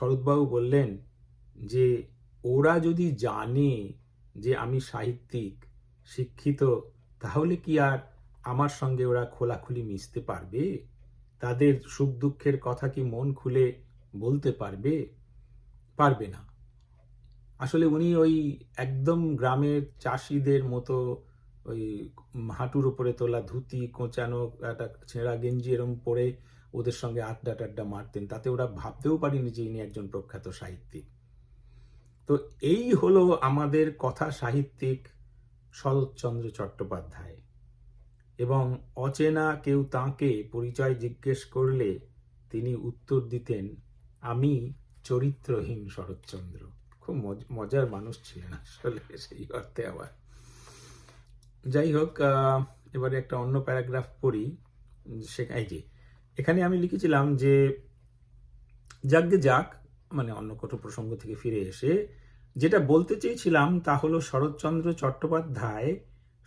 শরৎবাবু বললেন যে, ওরা যদি জানে যে আমি সাহিত্যিক, শিক্ষিত, তাহলে কি আর আমার সঙ্গে ওরা খোলাখুলি মিশতে পারবে? তাদের সুখ দুঃখের কথা কি মন খুলে বলতে পারবে? পারবে না। আসলে উনি ওই একদম গ্রামের চাষিদের মতো ওই হাঁটুর উপরে তোলা ধুতি, কোঁচানো, একটা ছেঁড়া গেঞ্জি এরম পরে ওদের সঙ্গে আড্ডা টাড্ডা মারতেন, তাতে ওরা ভাবতেও পারেনি যে ইনি একজন প্রখ্যাত সাহিত্যিক। তো এই হলো আমাদের কথা সাহিত্যিক শরৎচন্দ্র চট্টোপাধ্যায়। এবং অচেনা কেউ তাঁকে পরিচয় জিজ্ঞেস করলে তিনি উত্তর দিতেন, আমি চরিত্রহীন শরৎচন্দ্র। খুব মজ- মজার মানুষ ছিলেন আসলে সেই অর্থে আবার। যাই হোক এবারে একটা অন্য প্যারাগ্রাফ পড়ি, সে যে এখানে আমি লিখেছিলাম যে যাকগে যাক মানে অন্য কোনো প্রসঙ্গ থেকে ফিরে এসে, যেটা বলতে চেয়েছিলাম তা হলো শরৎচন্দ্র চট্টোপাধ্যায়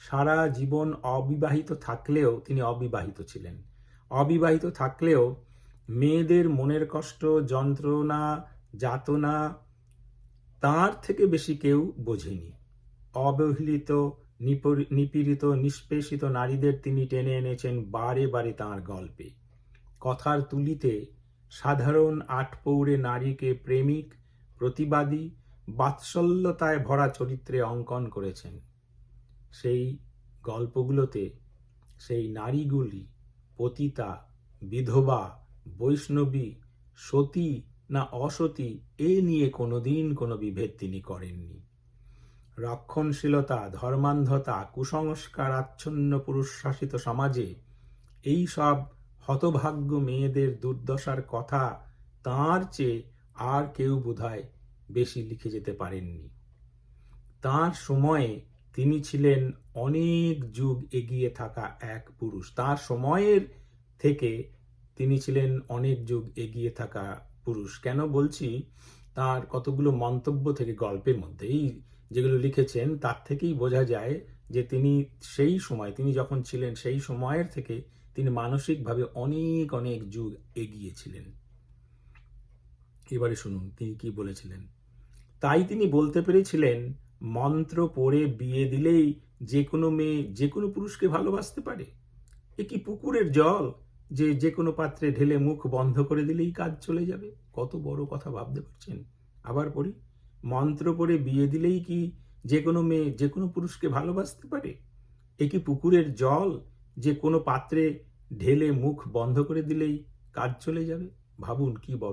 সারা জীবন অবিবাহিত থাকলেও তিনি অবিবাহিত ছিলেন। অবিবাহিত থাকলেও মেয়েদের মনের কষ্ট, যন্ত্রণা, যাতনা তার থেকে বেশি কেউ বোঝেনি। অবহেলিত নিপীড়িত, নিষ্পেষিত নারীদের তিনি টেনে এনেছেন বারে বারে তাঁর গল্পে। কথার তুলিতে সাধারণ আটপৌরে নারীকে প্রেমিক, প্রতিবাদী, বাৎসল্যতায় ভরা চরিত্রে অঙ্কন করেছেন। সেই গল্পগুলোতে সেই নারীগুলি পতিতা, বিধবা, বৈষ্ণবী, সতী না অসতী এ নিয়ে কোনোদিন কোনো বিভেদ তিনি করেননি। রক্ষণশীলতা, ধর্মান্ধতা কুসংস্কার আচ্ছন্ন পুরুষ শাসিত সমাজে এই সব হতভাগ্য মেয়েদের দুর্দশার কথা তাঁর চেয়ে আর কেউ বোধহয় বেশি লিখে যেতে পারেননি। তাঁর সময়ে তিনি ছিলেন অনেক যুগ এগিয়ে থাকা এক পুরুষ। তার সময়ের থেকে তিনি ছিলেন অনেক যুগ এগিয়ে থাকা পুরুষ। কেন বলছি? তার কতগুলো মন্তব্য থেকে গল্পের মধ্যে এই যেগুলো লিখেছেন, তার থেকেই বোঝা যায় যে তিনি সেই সময়, তিনি যখন ছিলেন সেই সময়ের থেকে তিনি মানসিকভাবে অনেক অনেক যুগ এগিয়েছিলেন। এবারে শুনুন, তিনি কি বলেছিলেন? তাই তিনি বলতে পেরেছিলেন, মন্ত্র পড়ে বিয়ে দিলেই যে কোনো মেয়ে, যে কোনো পুরুষকে ভালোবাসতে পারে। এ কি পুকুরের জল যে যে কোনো পাত্রে ঢেলে মুখ বন্ধ করে দিলেই কাজ চলে যাবে? কত বড় কথা ভাবতে পারছেন? আবার পড়ি, মন্ত্র পড়ে বিয়ে দিলেই কি যে কোনো মেয়ে, যে কোনো পুরুষকে ভালোবাসতে পারে? এ কি পুকুরের জল যে কোনো পাত্রে ঢেলে মুখ বন্ধ করে দিলেই কাজ চলে যাবে। ভাবুন কি বড়